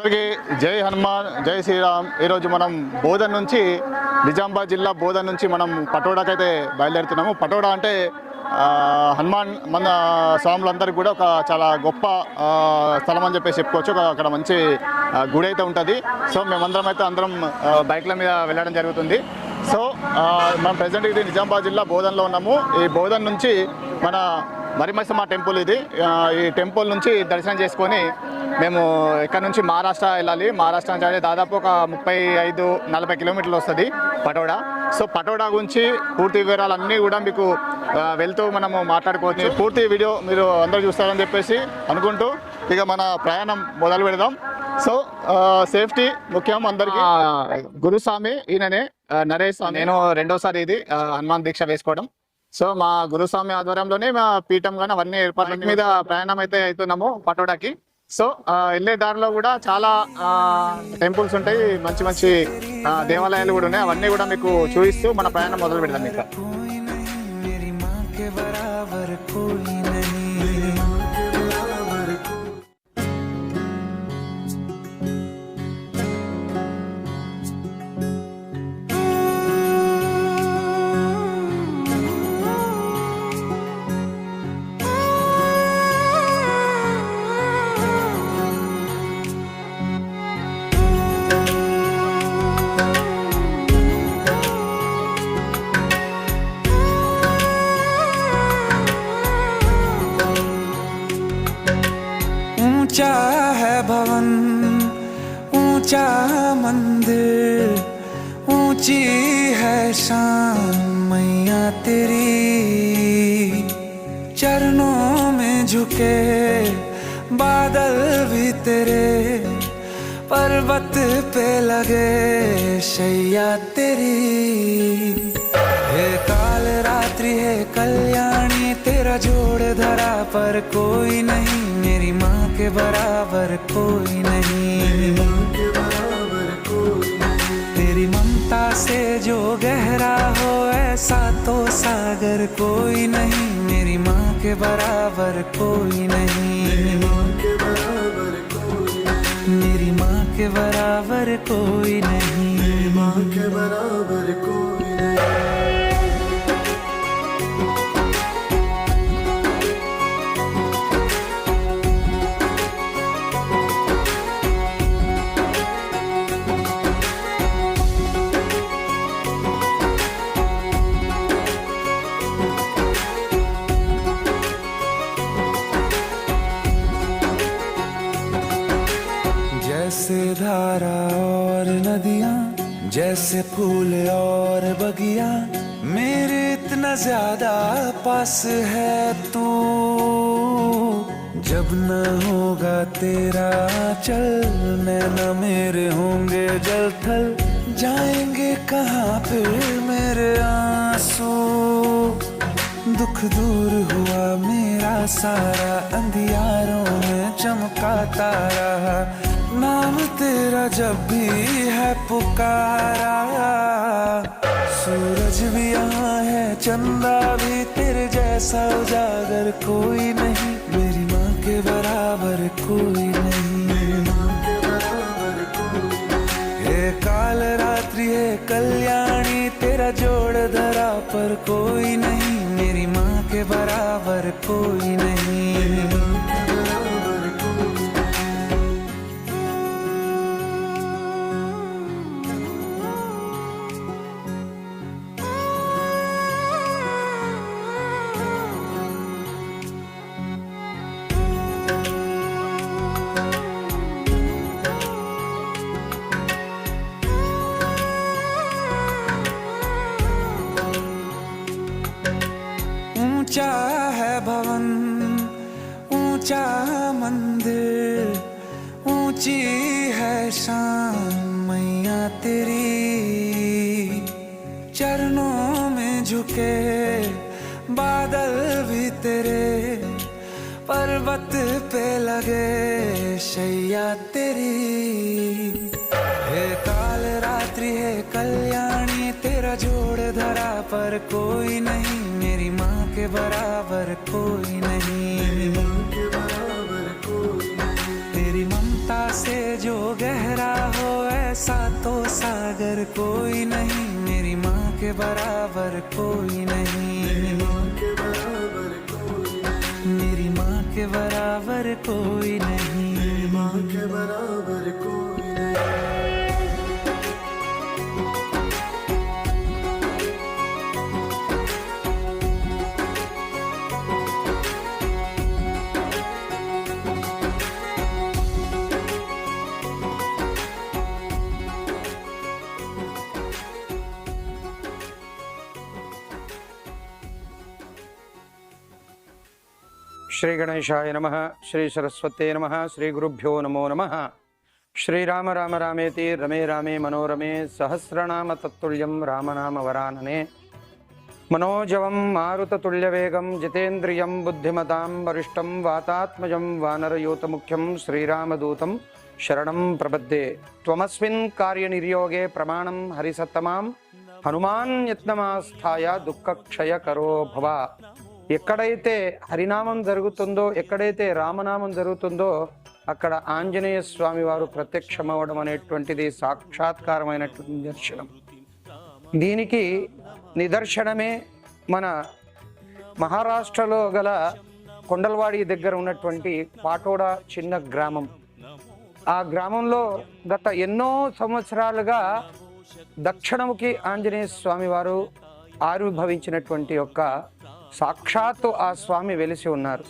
అందరికీ జై హనుమాన్ జై శ్రీరామ్. ఈరోజు మనం బోధన్ నుంచి నిజామాబాద్ జిల్లా బోధన్ నుంచి మనం పటోడాకైతే బయలుదేరుతున్నాము. పటోడా అంటే హనుమాన్ మన స్వాములందరికీ కూడా ఒక చాలా గొప్ప స్థలం అని చెప్పేసి చెప్పుకోవచ్చు. అక్కడ మంచి గుడి అయితే ఉంటుంది. సో మేమందరం అయితే అందరం బైక్ల మీద వెళ్ళడం జరుగుతుంది. సో మనం ప్రజెంట్ ఇది నిజామాబాద్ జిల్లా బోధన్లో ఉన్నాము. ఈ బోధన్ నుంచి మన మరిమసమ్మ టెంపుల్ ఇది. ఈ టెంపుల్ నుంచి దర్శనం చేసుకొని మేము ఇక్కడ నుంచి మహారాష్ట్ర వెళ్ళాలి. మహారాష్ట్ర నుంచి అంటే దాదాపు ఒక ముప్పై ఐదు నలభై కిలోమీటర్లు వస్తుంది పటోడా. సో పటోడా గురించి పూర్తి వివరాలన్నీ కూడా మీకు వెళ్తూ మనము మాట్లాడుకోవచ్చు. పూర్తి వీడియో మీరు అందరూ చూస్తారని చెప్పేసి అనుకుంటూ ఇక మన ప్రయాణం మొదలు పెడదాం. సో సేఫ్టీ ముఖ్యం అందరికీ. గురుస్వామి ఈయననే నరేష్ స్వామి. నేను రెండోసారి ఇది హనుమాన్ దీక్ష వేసుకోవడం. సో మా గురుస్వామి ఆధ్వర్యంలోనే మా పీఠం కానీ అవన్నీ ఏర్పాట్ల మీద ప్రయాణం అయితే అవుతున్నాము పటోడాకి. సో వెళ్ళే దారిలో కూడా చాలా టెంపుల్స్ ఉంటాయి. మంచి మంచి దేవాలయాలు కూడా ఉన్నాయి. అవన్నీ కూడా మీకు చూపిస్తూ మన ప్రయాణం మొదలు పెడదాం ఇంకా शान मैया तेरी चरणों में झुके, बादल भी तेरे पर्वत पे लगे, शैया तेरी। हे काल रात्रि, है कल्याणी, तेरा जोड़ धरा पर कोई नहीं, मेरी माँ के बराबर कोई नहीं। ममता से जो गहरा हो ऐसा तो सागर कोई नहीं। मेरी माँ के बराबर कोई नहीं। मेरी माँ के बराबर कोई नहीं। जैसे जैसे फूल और बगिया, मेरे इतना ज़्यादा पास है तू। जब न होगा तेरा चल नैना मेरे होंगे जल थल। जाएँगे कहाँ फिर मेरे आँसू? दुख दूर हुआ मेरा सारा, अंधियारों में चमका तारा नाम तेरा जब भी है पुकारा। सूरज भी यहाँ है, चंदा भी तेरे जैसा उजागर कोई नहीं। मेरी माँ के बराबर कोई नहीं। हे काल रात्रि है कल्याणी, तेरा जोड़ धरा पर कोई नहीं। मेरी माँ के बराबर कोई नहीं। ऊँचा है भवन, ऊँचा मंदिर, ऊँची है शान मैया तेरी। चरणों में झुके बादल भी तेरे, पर्वत पे लगे शैया तेरी। हे काल रात्रि, है कल्याणी, तेरा जोड़ धरा पर कोई नहीं के बराबर कोई नहीं। तेरी ममता से जो गहरा हो, ऐसा तो सागर कोई नहीं। मेरी माँ के बराबर कोई नहीं। मेरी माँ के बराबर कोई नहीं। माँ के बराबर श्री गणेशाय नमः श्री सरस्वते नमः श्री गुरुभ्यो नमो नमः। श्रीराम राम रामेति, रमे रामे मनोरमे सहस्रनाम तत्तुल्यं रामनाम वरानने मनोजवं मारुततुल्यवेगं, जितेन्द्रियं बुद्धिमतां, वरिष्ठं वातात्मजं वानरयूतमुख्यं श्रीरामदूतं शरणं प्रबद्धे त्वमस्मिन् कार्यनिर्योगे प्रमाणं हरिसत्तमां, हनुमान् यत्नमास्थाय दुःखक्षयकरो भव। ఎక్కడైతే హరినామం జరుగుతుందో ఎక్కడైతే రామనామం జరుగుతుందో అక్కడ ఆంజనేయ స్వామి వారు ప్రత్యక్షమవడం అనేటువంటిది సాక్షాత్కారమైనటువంటి నిదర్శనం. దీనికి నిదర్శనమే మన మహారాష్ట్రలో గల కొండలవాడి దగ్గర ఉన్నటువంటి పాటోడ చిన్న గ్రామం. ఆ గ్రామంలో గత ఎన్నో సంవత్సరాలుగా దక్షిణముఖి ఆంజనేయ స్వామివారు ఆవిర్భవించినటువంటి యొక్క సాక్షాత్తు ఆ స్వామి వెలిసి ఉన్నారు.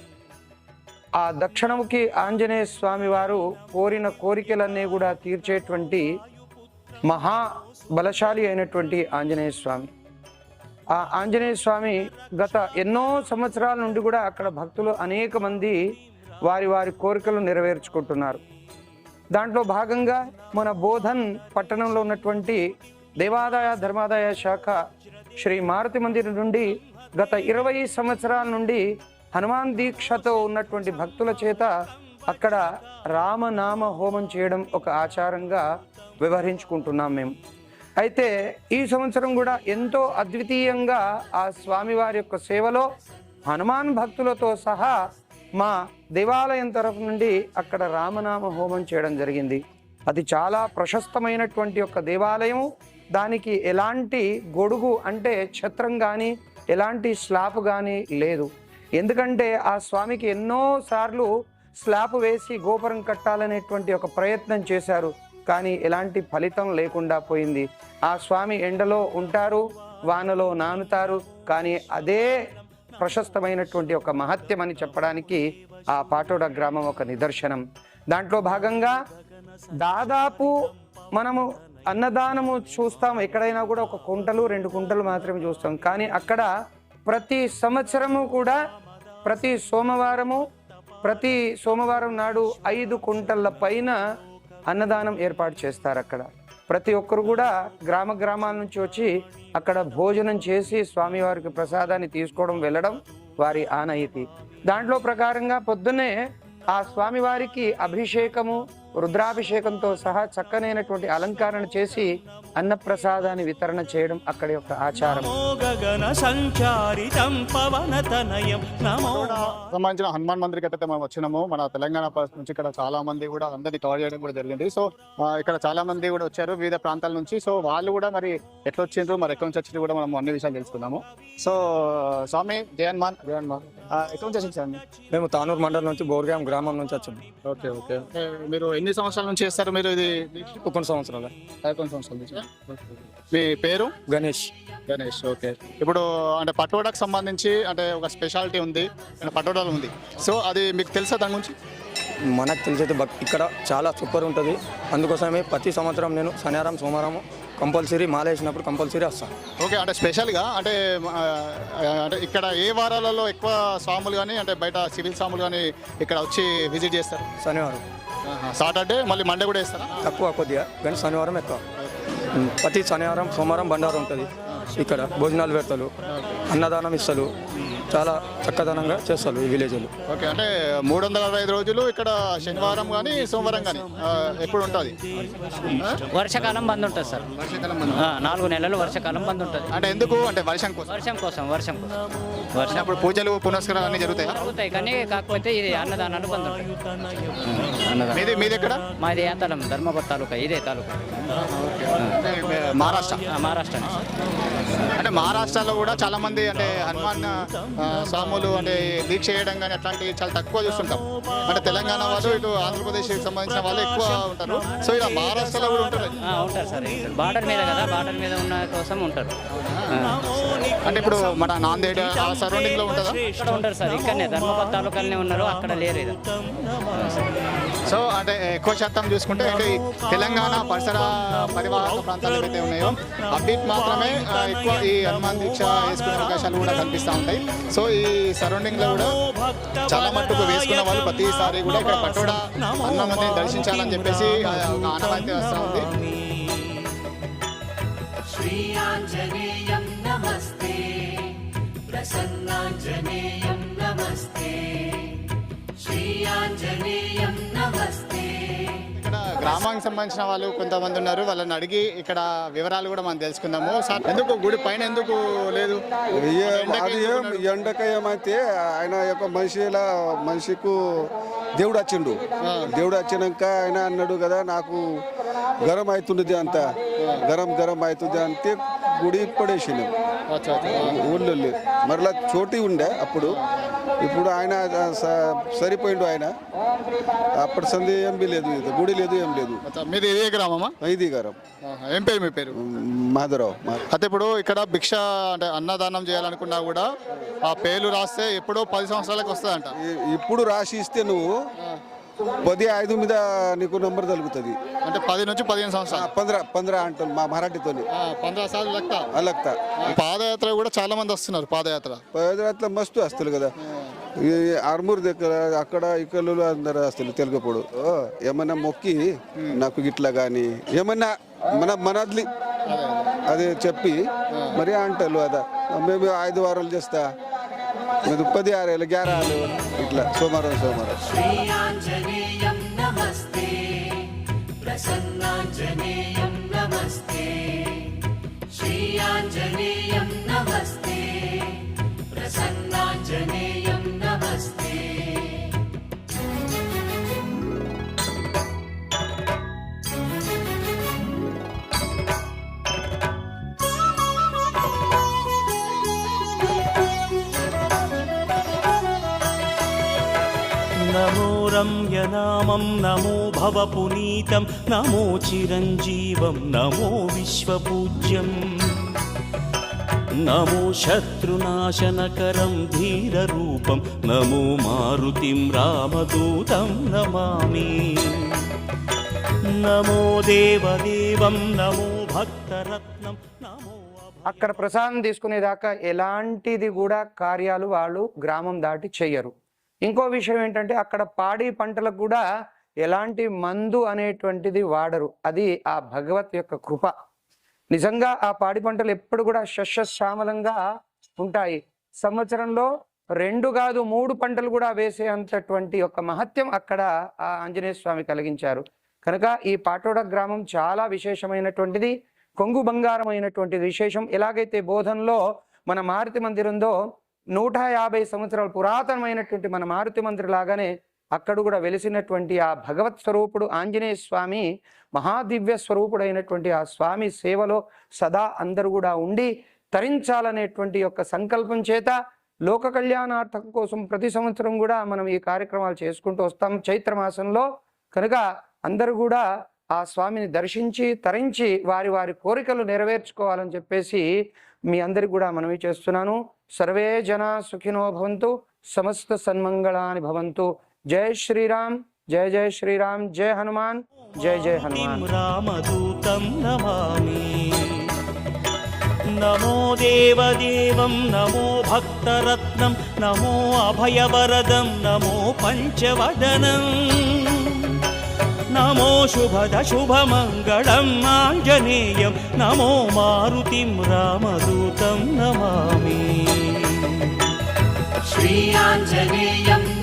ఆ దక్షిణముకి ఆంజనేయ స్వామి వారు కోరిన కోరికలన్నీ కూడా తీర్చేటువంటి మహా బలశాలి అయినటువంటి ఆంజనేయ స్వామి. ఆ ఆంజనేయ స్వామి గత ఎన్నో సంవత్సరాల నుండి కూడా అక్కడ భక్తులు అనేక మంది వారి వారి కోరికలు నెరవేర్చుకుంటున్నారు. దాంట్లో భాగంగా మన బోధన్ పట్టణంలో ఉన్నటువంటి దేవాదాయ ధర్మాదాయ శాఖ శ్రీ మారుతి మందిర్ నుండి గత ఇరవై సంవత్సరాల నుండి హనుమాన్ దీక్షతో ఉన్నటువంటి భక్తుల చేత అక్కడ రామనామ హోమం చేయడం ఒక ఆచారంగా వ్యవహరించుకుంటున్నాం మేము. అయితే ఈ సంవత్సరం కూడా ఎంతో అద్వితీయంగా ఆ స్వామివారి యొక్క సేవలో హనుమాన్ భక్తులతో సహా మా దేవాలయం తరఫు నుండి అక్కడ రామనామ హోమం చేయడం జరిగింది. అది చాలా ప్రశస్తమైనటువంటి ఒక దేవాలయము. దానికి ఎలాంటి గొడుగు అంటే ఛత్రం కానీ ఎలాంటి స్లాబ్ కానీ లేదు. ఎందుకంటే ఆ స్వామికి ఎన్నోసార్లు స్లాబ్ వేసి గోపురం కట్టాలనేటువంటి ఒక ప్రయత్నం చేశారు. కానీ ఎలాంటి ఫలితం లేకుండా పోయింది. ఆ స్వామి ఎండలో ఉంటారు వానలో నానుతారు. కానీ అదే ప్రశస్తమైనటువంటి ఒక మహత్యం అని చెప్పడానికి ఆ పాటోడ గ్రామం ఒక నిదర్శనం. దాంట్లో భాగంగా దాదాపు మనము అన్నదానము చూస్తాం. ఎక్కడైనా కూడా ఒక కుంటలు రెండు కుంటలు మాత్రమే చూస్తాం. కానీ అక్కడ ప్రతి సంవత్సరము కూడా ప్రతి సోమవారము ప్రతి సోమవారం నాడు ఐదు కుంటల పైన అన్నదానం ఏర్పాటు చేస్తారు అక్కడ. ప్రతి ఒక్కరు కూడా గ్రామ గ్రామాల నుంచి వచ్చి అక్కడ భోజనం చేసి స్వామివారికి ప్రసాదాన్ని తీసుకోవడం వెళ్ళడం వారి ఆనయితి. దాంట్లో ప్రకారంగా పొద్దున్నే ఆ స్వామివారికి అభిషేకము రుద్రాభిషేకంతో సహా చక్కనైనటువంటి అలంకరణ చేసి అన్నప్రసాదాన్ని వితరణ చేయడం అక్కడి యొక్క ఆచారం. నమో గగన సంచారితం పవన తనయం. నమో సంబంధించిన హనుమాన్ మందిర్కి అయితే మనం వచ్చినాము మన తెలంగాణ నుంచి ఇక్కడ చాలా మంది కూడా అందరినీ కవర్ చేయడం కూడా జరిగింది. సో ఇక్కడ చాలా మంది కూడా వచ్చారు వివిధ ప్రాంతాల నుంచి. సో వాళ్ళు కూడా మరి ఎట్లా వచ్చిండ్రు మరి ఎక్కడి నుంచి వచ్చిండ్రు కూడా మనం అన్ని విషయాలు తెలుసుకుందాము. సో స్వామి జయన్మాన్ జయన్మాన్ ఎక్కడి నుంచి వచ్చింది సార్ మేము తానూరు మండలం నుంచి బోర్గాం గ్రామం నుంచి వచ్చాము ఓకే ఓకే. మీరు ఎన్ని సంవత్సరాల నుంచి చేస్తారు మీరు ఇది? కొన్ని సంవత్సరాలు. పదకొండు సంవత్సరాల నుంచి మీ పేరు? గణేష్. గణేష్ ఓకే. ఇప్పుడు అంటే పటోడాకి సంబంధించి అంటే ఒక స్పెషాలిటీ ఉంది అంటే పటోడాలు ఉంది. సో అది మీకు తెలుసా దాని గురించి? మనకు తెలిసైతే ఇక్కడ చాలా సూపర్ ఉంటుంది. అందుకోసమే ప్రతి సంవత్సరం నేను శనివారం సోమవారం కంపల్సరీ మాల వేసినప్పుడు కంపల్సరీ వస్తాను ఓకే అంటే స్పెషల్గా అంటే అంటే ఇక్కడ ఏ వారాలలో ఎక్కువ స్వాములు కానీ అంటే బయట సివిల్ స్వాములు కానీ ఇక్కడ వచ్చి విజిట్ చేస్తారు? శనివారం. సాటర్డే మళ్ళీ మండే కూడా వేస్తారా తక్కువ కొద్దిగా కానీ శనివారం ఎక్కువ. ప్రతి శనివారం సోమవారం బండారం ఉంటుంది. ఇక్కడ భోజనాలు పెడతారు అన్నదానం ఇస్తారు. చాలా చక్కదనంగా చేస్తారు ఈ విలేజ్లు. ఓకే అంటే మూడు వందల అరవై ఐదు రోజులు ఇక్కడ శనివారం కానీ సోమవారం కానీ ఎప్పుడు ఉంటుంది? వర్షాకాలం బంద్ ఉంటుంది సార్. వర్షాకాలం నాలుగు నెలలు వర్షాకాలం బంద్ ఉంటుంది. అంటే ఎందుకు? అంటే వర్షం కోసం. వర్షం కోసం వర్షం కోసం. వర్షం అప్పుడు పూజలు పునస్కారాలు అన్నీ జరుగుతాయి? జరుగుతాయి కానీ కాకపోతే ఇది అన్నదానాలు బంద్ ఉంటాయి అన్నదానం మీది మీది ఎక్కడ? మాది ఏతలం ధర్మపుర తాలూకా ఇదే తాలూకా. అంటే, మహారాష్ట్ర. మహారాష్ట్ర. అంటే మహారాష్ట్రలో కూడా చాలా మంది అంటే హనుమాన్ స్వాములు అంటే దీక్ష చేయడం కానీ అట్లాంటివి చాలా తక్కువ చూస్తుంటాం. అంటే తెలంగాణ వాళ్ళు ఇటు ఆంధ్రప్రదేశ్కి సంబంధించిన వాళ్ళు ఎక్కువ ఉంటారు. సో ఇలా మహారాష్ట్రలో కూడా ఉంటారు. ఉంటారు సార్ బార్డర్ మీద కదా బార్డర్ మీద ఉన్న కోసం ఉంటారు. అంటే ఇప్పుడు మన నాందేడ్ సరౌండింగ్లో ఉంటుందా? ఇక్కడ ఉంటారు సార్ ఇక్కడనే ధర్మపత్ తాలూకాలనే ఉన్నారు అక్కడ లేరు ఇది సో అంటే ఎక్కువ శాతం చూసుకుంటే అంటే తెలంగాణ పరిసర పరివాహక ప్రాంతాలు ఏవైతే ఉన్నాయో అప్డేట్ మాత్రమే ఎక్కువ ఈ హనుమాన్ దీక్ష వేసుకునే అవకాశాలు కూడా కనిపిస్తూ ఉంటాయి. సో ఈ సరౌండింగ్లో కూడా చాలా మట్టుకు వేసుకున్న వాళ్ళు ప్రతిసారి కూడా ఇక్కడ పట్టోడ హనుమాన్ దర్శించాలని చెప్పేసి ఆనవాయితీ వస్తూ ఉంది. శ్రీ ఆంజనేయ प्रसन्नाञ्जनेयं नमस्ते श्रीयाञ्जनेयं नमस्ते ఇక్కడ గ్రామానికి సంబంధించిన వాళ్ళు కొంతమంది ఉన్నారు వాళ్ళని అడిగి ఇక్కడ వివరాలు కూడా మనం తెలుసుకుందాము సార్ ఎందుకు గుడి పైన ఎందుకు లేదు ఏ- అది ఏం ఎండక ఏమైతే ఆయన యొక్క మనిషిలా మనిషికు దేవుడు వచ్చిండు దేవుడు వచ్చినాక ఆయన అన్నాడు కదా నాకు గరం అవుతున్నది అంత గరం గరం అవుతుంది అంటే గుడి అచ్చా. ఊళ్ళో మరలా చోటి ఉండే అప్పుడు. ఇప్పుడు ఆయన సరిపోయిండు ఆయన. అప్పటి సంది ఏం బి లేదు. గుడి లేదు ఏం లేదు. మీది ఇదే గ్రామమా? ఇది గారం. ఆహా. ఏం పేరు మీ పేరు? మాధవరావు అయితే ఇప్పుడు ఇక్కడ భిక్ష అంటే అన్నదానం చేయాలనుకున్నా కూడా ఆ పేర్లు రాస్తే ఎప్పుడో పది సంవత్సరాలకు వస్తుందంట ఇప్పుడు రాసి ఇస్తే నువ్వు పది ఐదు మీద నీకు నంబర్ తగులుతుంది అంటే పది నుంచి పదిహేను సంవత్సరాలు. పంద్ర పంద్ర అంటాను మా మరాఠీతోని. ఆ, పంద్రా సార్లు లెక్క. అలక్త పాదయాత్ర కూడా చాలా మంది వస్తున్నారు పాదయాత్ర. పదరాత్ర మస్తు వస్తులు కదా. ఈ ఆర్మూర్ దగ్గర అక్కడ ఇక్కడ అందరు వస్తులు తెలుగుపోడు. ఓ, ఏమన్నా మొక్కి నాకు ఇట్లా కానీ ఏమన్నా మన మనద్లి అది చెప్పి మరి అంటారు అదా మేము ఐదు వారాలు చేస్తా. మీరు పది ఆరేళ్ళు గ్యారాలు ఇట్లా సోమవారం సోమవారం. नमस्ते प्रसन्नाञ्जनेयं नमस्ते नमो रम्यनामं नमो भवपुनीतं नमो चिरञ्जीवं नमो विश्वपूज्यम् నమో శత్రునాశనకరం ధీరరూపం నమో మారుతిం రామదూతం నమామి. నమో దేవదేవం నమో భక్తరత్నం నమో అక్కడ ప్రసాదం తీసుకునేదాకా ఎలాంటిది కూడా కార్యాలు వాళ్ళు గ్రామం దాటి చెయ్యరు. ఇంకో విషయం ఏంటంటే అక్కడ పాడి పంటలకు కూడా ఎలాంటి మందు అనేటువంటిది వాడరు. అది ఆ భగవత్ యొక్క కృప. నిజంగా ఆ పాడి పంటలు ఎప్పుడు కూడా శస్యశ్యామలంగా ఉంటాయి. సంవత్సరంలో రెండు కాదు మూడు పంటలు కూడా వేసే అంతటువంటి ఒక మహత్యం అక్కడ ఆ ఆంజనేయ స్వామి కలిగించారు. కనుక ఈ పాటోడ గ్రామం చాలా విశేషమైనటువంటిది కొంగు బంగారమైనటువంటిది విశేషం. ఎలాగైతే బోధనలో మన మారుతి మందిరందో నూట యాభై సంవత్సరాల పురాతనమైనటువంటి మన మారుతి మందిరం లాగానే అక్కడ కూడా వెలిసినటువంటి ఆ భగవత్ స్వరూపుడు ఆంజనేయ స్వామి మహాదివ్య స్వరూపుడైనటువంటి ఆ స్వామి సేవలో సదా అందరూ కూడా ఉండి తరించాలనేటువంటి యొక్క సంకల్పం చేత లోక కళ్యాణార్థం కోసం ప్రతి సంవత్సరం కూడా మనం ఈ కార్యక్రమాలు చేసుకుంటూ వస్తాం. చైత్ర మాసంలో కనుక అందరూ కూడా ఆ స్వామిని దర్శించి తరించి వారి వారి కోరికలు నెరవేర్చుకోవాలని చెప్పేసి మీ అందరికి కూడా మనవి చేస్తున్నాను. సర్వే జన సుఖినో భవంతు సమస్త సన్మంగళాని భవంతు. जय श्री राम जय जय श्री राम जय हनुमान जय जय हनुमान। रामदूतम नमामि। नमो देवदेवं नमो भक्तरत्नं नमो अभयवरदं नमो पञ्चवदनम् नमो शुभदशुभमङ्गलम् आञ्जनेयं नमो मारुतिं रामदूतं नमामि। श्रीयाञ्जनेयम्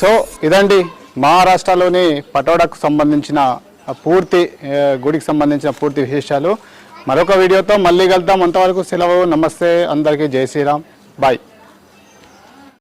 సో ఇదండి మహారాష్ట్రలోని పటోడాకు సంబంధించిన పూర్తి గుడికి సంబంధించిన పూర్తి విశేషాలు. మరొక వీడియోతో మళ్ళీ కలుద్దాం. అంతవరకు సెలవు. నమస్తే. అందరికీ జై శ్రీరామ్. బాయ్.